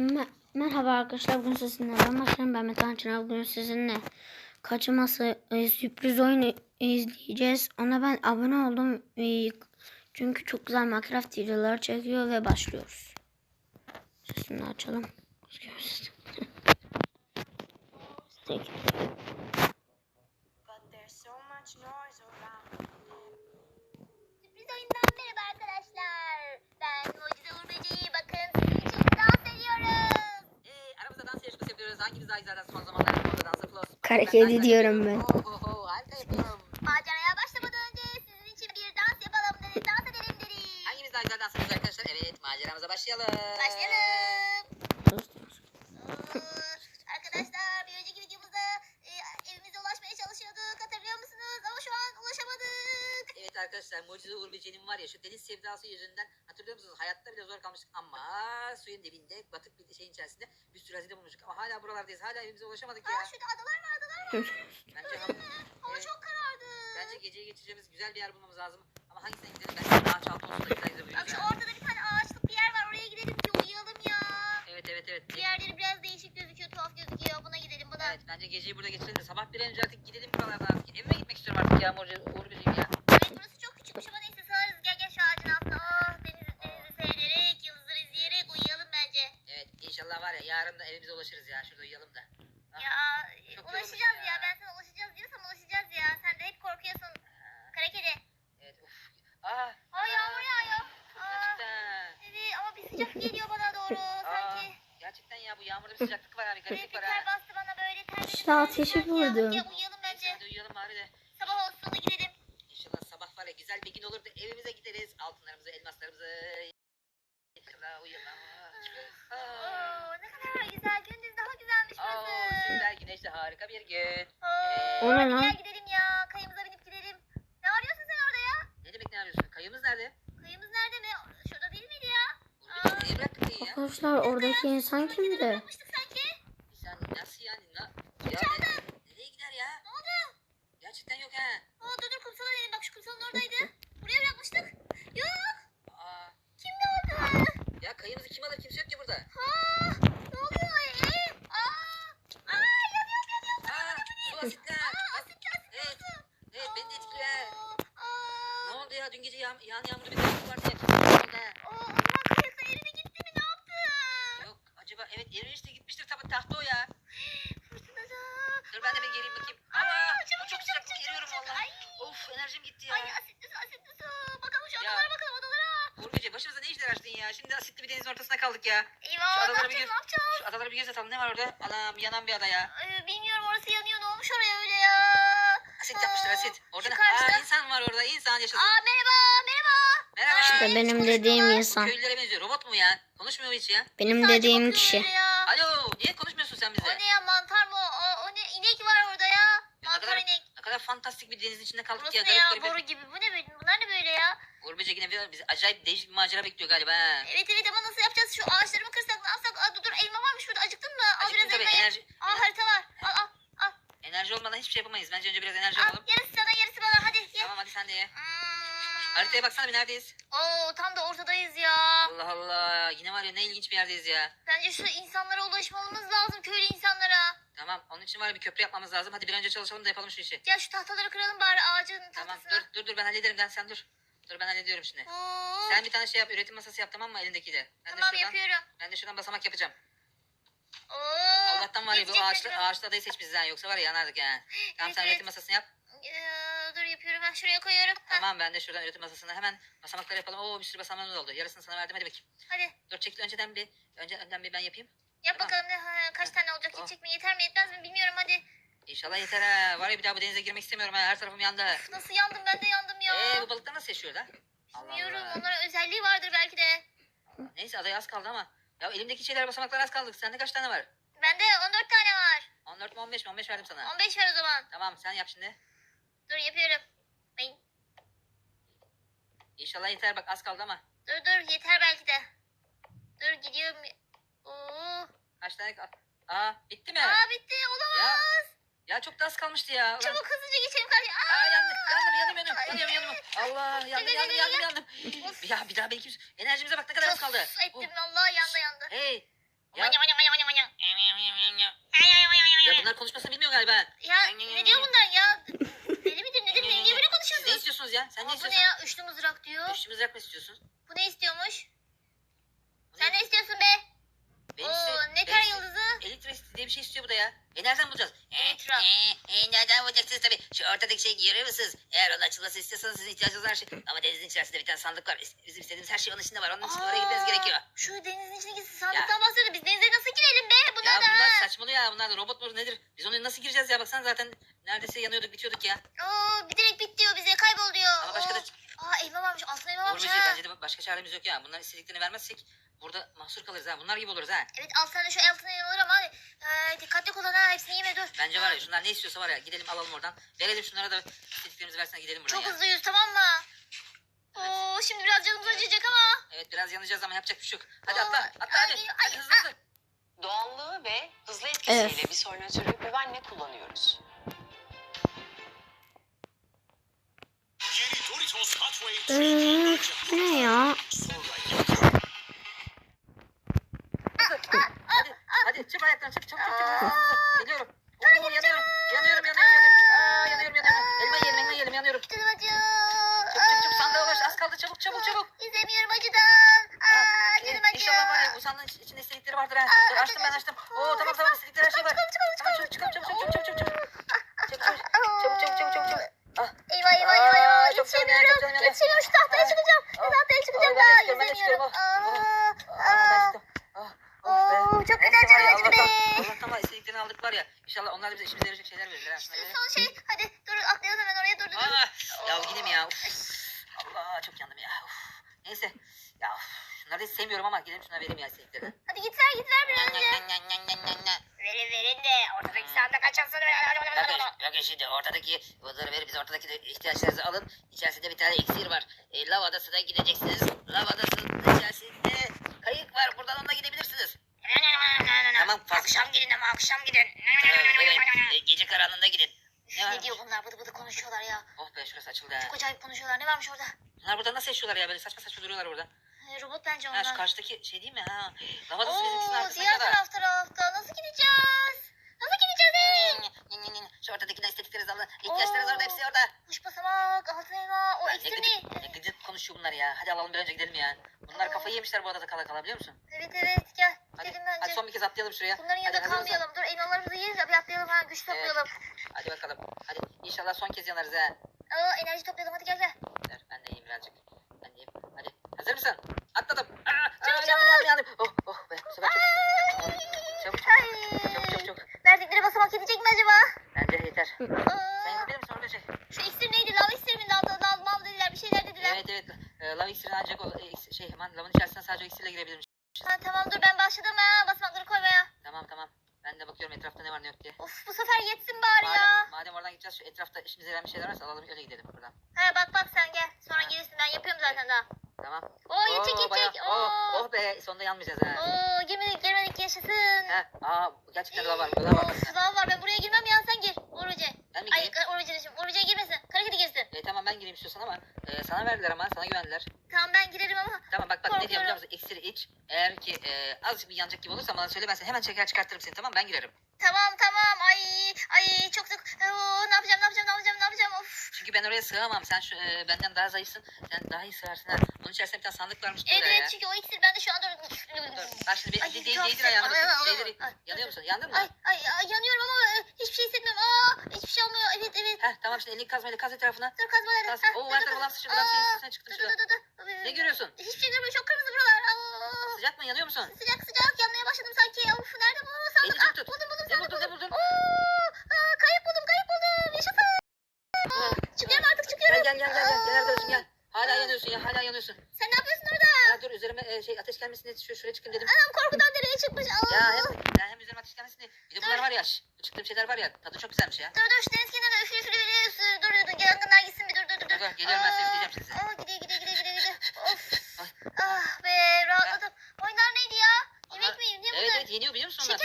Me- Merhaba arkadaşlar bugün sizinle ben Başkan ben Metan Çınar. Bugün sizinle kaçırması e, sürpriz oyunu izleyeceğiz. Ona ben abone oldum. E, çünkü çok güzel Minecraft videoları çekiyor ve başlıyoruz. Sesini açalım. But there's so much noise around. Sürpriz oyundan merhaba arkadaşlar. Ben Mucize Uğur Böceği. Bakın sizin için dans ediyoruz. Ee, aramızda dans yarışması yapıyoruz. Güzel dans son zamanlarda yapmadı dansa plus. Kara kedi diyorum ben. Ho ho ho harika yapıyorum. Maceraya başlamadan önce sizin için bir dans yapalım dedik. Dans edelim daha güzel dans ediyoruz arkadaşlar? Evet maceramıza başlayalım. Başlayalım. Arkadaşlar bir önceki videomuzda e, evimize ulaşmaya çalışıyorduk. Hatırlıyor musunuz? Ama şu an ulaşamadık. Evet arkadaşlar Mucize Uğur var ya şu deniz sevdası yüzünden hatırlıyor musunuz? Hayatta bile zor kalmıştık ama suyun dibinde batık bir şeyin içerisinde bir sürü hazine bulmuştuk. Ama hala buralardayız. Hala evimize ulaşamadık ya. Aa, şurada adalar var adalar var. Bence, Hava Evet. çok karardı. bence geceyi geçireceğimiz güzel bir yer bulmamız lazım. Ama hangisine gidelim? Bence ağaç altı olsun da güzel güzel Bak şu ortada bir tane ağaçlık bir yer var. Oraya gidelim ki uyuyalım ya. Evet evet evet. Diğerleri biraz değişik gözüküyor, tuhaf gözüküyor. Buna gidelim, buna. Evet bence geceyi burada geçirelim de sabah bir an önce artık gidelim buralardan. Evime gitmek istiyorum artık ya Uğur, Uğur Böceğim ya. Yarın da evimize ulaşırız ya. Şurada uyuyalım da. Ah, Ya, Çok ulaşacağız ya. ya. Ben sana ulaşacağız diyorsam ulaşacağız ya. Sen de hep korkuyorsun. Kara kedi. Evet uf. Aa. Aa, yağmur yağıyor. Aa, Gerçekten. evet ama bir sıcak geliyor bana doğru sanki. Gerçekten ya bu yağmurda bir sıcaklık var abi. Evet, Gariplik bir var ter ha. bastı bana böyle ter. İşte ateşi vurdum. Gel uyuyalım Neyse bence. hadi uyuyalım bari de. Sabah olsun da gidelim. İnşallah sabah var ya güzel bir gün olur da evimize gideriz. Altınlarımızı, elmaslarımızı. Uyuyalım. Aa. Oo, ne kadar güzel. Gündüz daha güzelmiş burası. süper güneşli harika bir gün. Oo, O ne hadi lan? gel gidelim ya. Kayımıza binip gidelim. Ne arıyorsun sen orada ya? Ne demek ne arıyorsun? Kayığımız nerede? Kayımız nerede mi? Şurada değil miydi ya? Niye? Arkadaşlar oradaki insan kimdi? bırakmıştık sanki. Bir saniye nasıl yani? Na, ya ne, nereye gider ya? Ne oldu? Gerçekten yok ha. Aa, dur dur kumsala dedim. Bak şu kumsalın oradaydı. Buraya bırakmıştık. Yok. Aa, Kim ne oldu? ya kayığımızı kim alır? Kimse yok ki burada. Ha, ne oluyor? Ee, aa, aa, yanıyor yanıyor. Aa, su asitler. Aa, asitli asitli Evet, su. evet beni de etkiliyor. ha. Aa, Ne aa. oldu ya? Dün gece yağ, yağan yağmurda bir yağmur vardı ya. Kim aldı ha? O, o zaman kayıkla eridi gitti mi? Ne yaptı? Yok acaba evet erimişti gitmiştir tabii tahta o ya. Fırtınada. Dur ben de bir geleyim bakayım. Aa, Aa, çabuk, bu çok sıcak çabuk, eriyorum valla. Of enerjim gitti ya. Ay asitli su asitli su. Bakalım şu Ya. odalara bakalım odalara. Uğur Gece başımıza ne işler açtın ya? Şimdi asitli bir denizin ortasına kaldık ya. Şu ne adalara bir yapacağız? şu bir atalım. Ne var orada? Anam yanan bir ada ya. Ee, bilmiyorum orası yanıyor ne olmuş oraya öyle ya. Asit yapmıştır asit. Orada ne? karşıda- Aa insan var orada. İnsan yaşasın. Aa merhaba merhaba. Merhaba. İşte Ay, benim dediğim insan. Köylülere benziyor. Robot mu ya? Konuşmuyor mu hiç ya? Benim Sadece dediğim kişi. ya. Alo niye konuşmuyorsun sen O bize? ne ya mantar mı? O, o ne inek var orada ya. Mantar inek. Ne kadar fantastik bir denizin içinde kaldık Burası ya. ne ya garip. boru gibi. Bu ne böyle? Bunlar ne böyle ya? Böcek yine bir- bizi acayip değişik bir macera bekliyor galiba. ha. Evet evet ama nasıl yapacağız? Şu ağaçları mı kırsak ne yapsak? Aa, dur dur elma varmış burada acıktın mı? Al Acıktım biraz tabii elma ye. enerji, Aa harita var. Al al. Al, enerji olmadan hiçbir şey yapamayız. Bence önce biraz enerji al. alalım. Yarısı sana yarısı bana hadi ye. Tamam hadi sen de ye. Hmm. Haritaya baksana bir neredeyiz? Oo tam da ortadayız ya. Allah Allah. Yine var ya ne ilginç bir yerdeyiz ya. Bence şu insanlara ulaşmamız lazım köylü insanlara. Tamam onun için var ya bir köprü yapmamız lazım. Hadi bir önce çalışalım da yapalım şu işi. Gel şu tahtaları kıralım bari ağacın Tamam dur dur dur ben hallederim. Ben sen dur. Dur ben hallediyorum şimdi. Oo. Sen bir tane şey yap üretim masası yap tamam mı elindekiyle. Ben tamam de şuradan, yapıyorum. ben de şuradan basamak yapacağım. Oo. Allah'tan var ya bu Yetecek ağaçlı, mi? ağaçlı adayı seç bizden yoksa var ya yanardık yani. Tamam Evet, sen evet. üretim masasını yap. Ee, dur yapıyorum ben şuraya koyuyorum. Heh, Tamam ben de şuradan üretim masasını hemen basamakları yapalım. Oo bir sürü basamağımız oldu. Yarısını sana verdim hadi bakayım. hadi Dur çekil önceden bir. Önce önden bir ben yapayım. yap Tamam. bakalım ne ha, kaç tane olacak Oh. yetecek mi yeter mi yetmez mi bilmiyorum hadi. İnşallah yeter ha. Var ya bir daha bu denize girmek istemiyorum ha. Her tarafım yandı. Üf, Nasıl yandım ben de yandım ya. Eee bu balıklar nasıl yaşıyor da? Allah Bilmiyorum Allah. onların özelliği vardır belki de. Neyse adaya az kaldı ama. Ya elimdeki şeyler basamaklar az kaldı. Sende kaç tane var? Bende 14 tane var. 14 mi 15 mi? 15 verdim sana. 15 ver o zaman. Tamam sen yap şimdi. Dur yapıyorum. Ay, İnşallah yeter bak az kaldı ama. dur dur yeter belki de. Dur gidiyorum. Oo. Kaç tane kaldı? Aa bitti mi? Aa bitti olamaz. Ya çok da az kalmıştı ya. Ulan. Çabuk hızlıca geçelim karşıya. Aa, Aa yandım yandım yandım yandım Ay. yandım yandım. Allah yandım yandım yandım yandım. Ya bir daha belki enerjimize bak ne kadar az kaldı. Sus, Oh, ettim vallahi yandı yandı. Hey Ya, ya bunlar konuşmasını bilmiyor galiba. Ya ne diyor bunlar ya? Deli midir nedir? Niye niye böyle Siz ne konuşuyorsunuz? istiyorsunuz ya? Sen ne Aa, bu istiyorsun? ne ya? Üçlü mızrak diyor. Üçlü mızrak mı istiyorsun? Bu ne istiyormuş? Sen ne istiyorsun be? Benim Oo iste- ne benim yıldızı? Elektrik diye bir şey istiyor bu da ya. E nereden bulacağız? Elitra. E, e, nereden bulacaksınız tabii. Şu ortadaki şeyi görüyor musunuz? Eğer onun açılması istiyorsanız sizin ihtiyacınız var. Şey. Ama denizin içerisinde bir tane sandık var. Bizim istediğimiz her şey onun içinde var. Onun için oraya gitmeniz gerekiyor. Şu denizin gitsin sandıktan bahsediyor. Biz denize nasıl girelim be? Bunlar Ya da. bunlar saçmalıyor ya. Bunlar da robot mu nedir? Biz onu nasıl gireceğiz ya? Baksana zaten neredeyse yanıyorduk bitiyorduk ya. Oo bir direkt bit diyor bize kaybol diyor. Ama başka da... Oo. Aa elma varmış altın elma Uğur varmış Böceği ha. bence de başka çaremiz yok ya. Bunların istediklerini vermezsek burada mahsur kalırız ha. Bunlar gibi oluruz ha. Evet al sana şu altın elmaları ama. Ee, dikkatli kullan ha hepsini yeme dur. Bence var ya şunlar ne istiyorsa var ya gidelim alalım oradan. Verelim şunlara da istediklerimizi versinler gidelim buradan Çok ya. hızlı yüz tamam mı? Oo şimdi biraz canımız acıyacak ama. Evet biraz yanacağız ama yapacak bir şey yok. Hadi Aa, atla atla ay, hadi. ay, Hadi hızlı hızlı. Doğallığı ve hızlı etkisiyle Evet. bir sonratörü güvenle kullanıyoruz. Ee, 3D bu ne ya? Sonra Hadi hadi çık ayaklarını çık çabuk çabuk çabuk hızlı hızlı. Geliyorum. Oo, yanıyorum yanıyorum yanıyorum yanıyorum. Aa yanıyorum yanıyorum. Elma yiyelim elma yiyelim yanıyorum. Canım acıyor. Çabuk çabuk çabuk sandığa ulaş az kaldı çabuk çabuk çabuk. İzlemiyorum acıdan. Aa Aa, canım iyi, acıyor. İnşallah var ya iç- içinde istedikleri vardır ha. Dur, açtım ben açtım. Oo, tamam tamam istedikleri her şey var. Tamam çabuk çabuk çabuk çabuk çabuk çabuk çabuk. Çabuk çabuk çabuk çabuk çabuk çabuk. Ah. Eyvah eyvah eyvah eyvah. canım Yetişemiyorum. canım. Yetişemiyorum şu tahtaya çıkacağım. Şu tahtaya çıkacağım. Aa, ben aa. Ah, çok güzel canım acıdı be. Allah'tan var istediklerini aldık var ya. İnşallah onlar da bize işimize yarayacak şeyler verirler. İşte son şey. Hadi dur atlayalım hemen oraya dur. Ah, ya gideyim ya. Allah çok yandım ya. Uf. Neyse. Ya uf. Şunları da sevmiyorum ama gidelim şuna vereyim ya istediklerini. Hadi git ver git ver bir an önce. Verin verin de ortadaki sandık açılsın. Bakın, bakın şimdi ortadaki bunları verip biz ortadaki de ihtiyaçlarınızı alın. İçerisinde bir tane iksir var. E, lav adasına gideceksiniz. Lav adasının içerisinde kayık var. Buradan onunla gidebilirsiniz. Tamam fazla. Akşam gidin ama akşam gidin. Evet, evet. E, gece karanlığında gidin. Ne Ne diyor bunlar bıdı bıdı konuşuyorlar ya. Oh be şurası açıldı ha. Çok acayip konuşuyorlar. Ne varmış orada? Bunlar burada nasıl yaşıyorlar ya böyle saçma saçma duruyorlar burada. Ee, robot bence Ha şu onlar. karşıdaki şey değil mi ha? Lav adası bizimkisinin Oo arkasında diğer da. taraf tarafta. Nasıl gideceğiz? Nasıl gideceğiz? ey? Şu ortadakinden istediklerinizi alın. İhtiyaçlarınız orada hepsi orada. Kuş basamak, altın elma, o iksir gıcık, ne? gıcık konuşuyor bunlar ya. Hadi alalım bir önce gidelim ya. Bunlar Aa. kafayı yemişler bu adada kala kala biliyor musun? Evet evet gel. Hadi, Gidelim hadi bence. son bir kez atlayalım şuraya. Bunların yanında Hadi, kalmayalım. Dur elmalarımızı yeriz ya bir atlayalım ha güç Evet. toplayalım. Hadi bakalım. İnşallah son kez yanarız ha. Aa enerji toplayalım hadi gel gel. Ver, ben de yiyeyim birazcık. Ben de yiyeyim. Hadi. Hazır mısın? Atladım. Aa, aa, yandım yandım yandım. Oh oh be. Bu sefer çok. Ay. Çabuk çabuk. Çabuk çabuk çabuk. Verdikleri basamak yetecek mi acaba? Bence yeter. Sen Aa. yapabilir misin orada şey? Şu iksir neydi? Lav iksir mi? Lav, lav, lav dediler bir şeyler dediler. Evet evet. E, lav iksirini ancak o e, şey aman lavın içerisine sadece o iksirle girebilirmiş. Ha tamam dur ben başladım ha basamakları koymaya. Tamam tamam. Ben de bakıyorum etrafta ne var ne yok diye. Of bu sefer yetsin bari Madem, ya. madem oradan gideceğiz şu etrafta işimize yarayan bir şeyler varsa alalım öyle gidelim buradan. Ha bak bak sen gel. Sonra gelirsin ben yapıyorum zaten daha. Tamam. Oo yetecek yetecek. Oh, Oo. oh be sonunda yanmayacağız ha. Oo girmedik girmedik yaşasın. Ha, aa gerçekten lav var. Lav var. Of lav var ben buraya girmem ya sen gir. Uruce. Ben mi Ay gireyim? Uruce'cim. Uruce'ye girmesin. Kara kedi girsin. E, tamam ben gireyim istiyorsan ama e, sana verdiler ama sana güvendiler. Tamam ben girerim ama. Tamam bak bak ne diyorum biliyor Korkuyorum. musun? İksiri iç. Eğer ki e, azıcık bir yanacak gibi olursa bana söyle ben seni hemen çeker çıkartırım seni tamam ben girerim. Tamam tamam. Ay ay çok çok. Oo, ne yapacağım ne yapacağım ne yapacağım ne yapacağım. Of. Çünkü ben oraya sığamam. Sen şu e, benden daha zayıfsın. Sen daha iyi sığarsın ha. Bunun içerisinde bir tane sandık varmış Evet ya. çünkü o iksir bende şu anda. Dur. Bak şimdi bir de, çok değdir ayağını. Değdir. Yanıyor musun? Yandın mı? Ay, ay ay yanıyorum ama e, hiçbir şey hissetmiyorum. Aa hiçbir şey olmuyor. Evet evet. Heh tamam şimdi elini kazmayla kaz etrafına. Dur kazma nerede? Kaz. Oo dur, her dur. lan sıçradı. Lan şeyin üstüne çıktı Dur şurada. dur dur. dur. Ne görüyorsun? Hiçbir şey görmüyorum. Çok kırmızı Sıcak mı? Yanıyor musun? sıcak sıcak yanmaya başladım sanki. Of nerede bu sandık? Elini Ah, tut. buldum buldum Ne sandık buldun ne buldum. buldun? Oo, aa, kayıp buldum kayıp buldum. Yaşasın. Aa, çıkıyorum artık çıkıyorum. Gel gel gel gel gel. Arkadaşım gel. Hala yanıyorsun ya hala yanıyorsun. Sen ne yapıyorsun orada? Ya dur üzerime e, şey ateş gelmesin diye şu şuraya çıkın dedim. Anam korkudan nereye çıkmış? Aa. Ya hem, ya hem üzerime ateş gelmesin diye. Bir de bunlar var ya. şş, Bu çıktığım şeyler var ya. Tadı çok güzelmiş ya. Dur dur şu deniz kenarına üfür üfür üfür. Dur dur dur yangınlar gitsin bir dur dur dur. Dur, dur, geliyorum ben, seni Aa, üfleyeceğim sizi. Aa gidiyor gidiyor gidiyor gidiyor gidiyor. Of. Ay. Ah be rahatladım. Oyunlar neydi ya? Yemek Onlar- mi? Ne Evet bunlar? evet yeniyor biliyor musun onlar?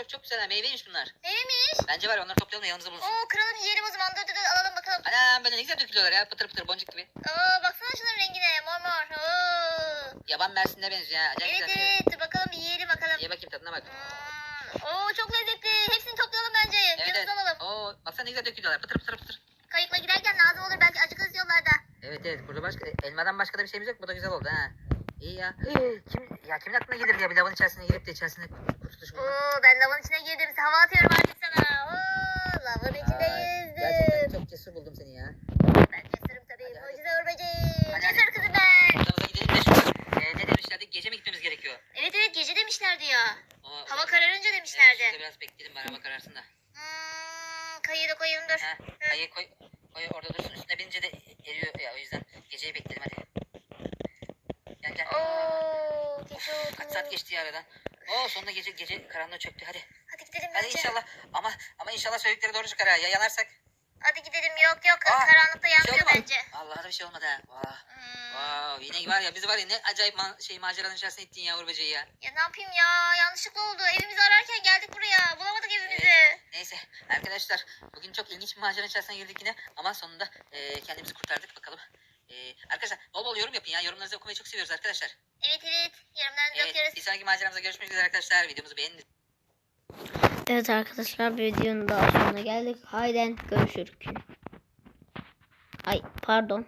Da çok güzel. Meyveymiş bunlar. Neymiş? Bence var ya onları toplayalım da bulunsun. Oo kralım yiyelim o zaman. Dur dur dur alalım bakalım. Anam böyle ne güzel dökülüyorlar ya. Pıtır pıtır boncuk gibi. Oo baksana şunun rengine. Mor mor. Oo. Yaban mersinine benziyor ya. Acayip Evet güzel. evet dur bakalım bir yiyelim bakalım. Ye bakayım bak. Hmm, Oo çok lezzetli. Hepsini toplayalım bence. Evet evet. Yanımıza alalım. Oo baksana ne güzel dökülüyorlar. Pıtır pıtır pıtır. Kayıkla giderken lazım olur belki acıkırız yollarda. Evet evet burada başka elmadan başka da bir şeyimiz yok. Bu da güzel oldu ha. İyi ya. Kim ya kimin aklına gelir ya bir lavın içerisine girip de içerisine bulmak. Oo ben lavın içine girdim. Hava atıyorum artık sana. Oo lavın içinde Aa, yüzdüm. Gerçekten çok cesur buldum seni ya. Ben cesurum tabii. Hadi, hadi. Mucize. Hadi, hadi. Cesur kızım ben. Odamıza gidelim de şurada. E, ne demişlerdi? Gece mi gitmemiz gerekiyor? Evet evet gece demişlerdi ya. O, Hava kararınca Evet, demişlerdi. şurada biraz bekleyelim bari hava kararsın da. Hmm, kayığı da koyalım dur. Ha, koy, koy orada dursun üstüne binince de eriyor ya o yüzden geceyi bekleyelim hadi. Gel gel. Oo, gece oldu. Kaç saat geçti ya aradan. Oo sonunda gece gece karanlığı çöktü hadi. Hadi gidelim Hadi bence. inşallah ama ama inşallah söyledikleri doğru çıkar ha ya yanarsak. Hadi gidelim yok yok Aa, karanlıkta Bir şey yanmıyor oldu mu? bence. Allah'a da bir şey olmadı ha. Vah. Hmm. Wow, yine var ya biz var ya ne acayip ma- şey maceranın içerisine ettin ya Uğur Böceği ya. Ya ne yapayım ya yanlışlıkla oldu. Evimizi ararken geldik buraya. Bulamadık evimizi. Neyse arkadaşlar bugün çok ilginç bir maceranın içerisine girdik yine ama sonunda e, kendimizi kurtardık bakalım. E, arkadaşlar bol bol yorum yapın ya yorumlarınızı okumayı çok seviyoruz arkadaşlar. Evet evet yorumlarınızı Evet, okuyoruz. bir sonraki maceramıza görüşmek üzere arkadaşlar. Videomuzu beğenin. Evet arkadaşlar bir videonun daha sonuna geldik. Hayden görüşürüz. Ay pardon.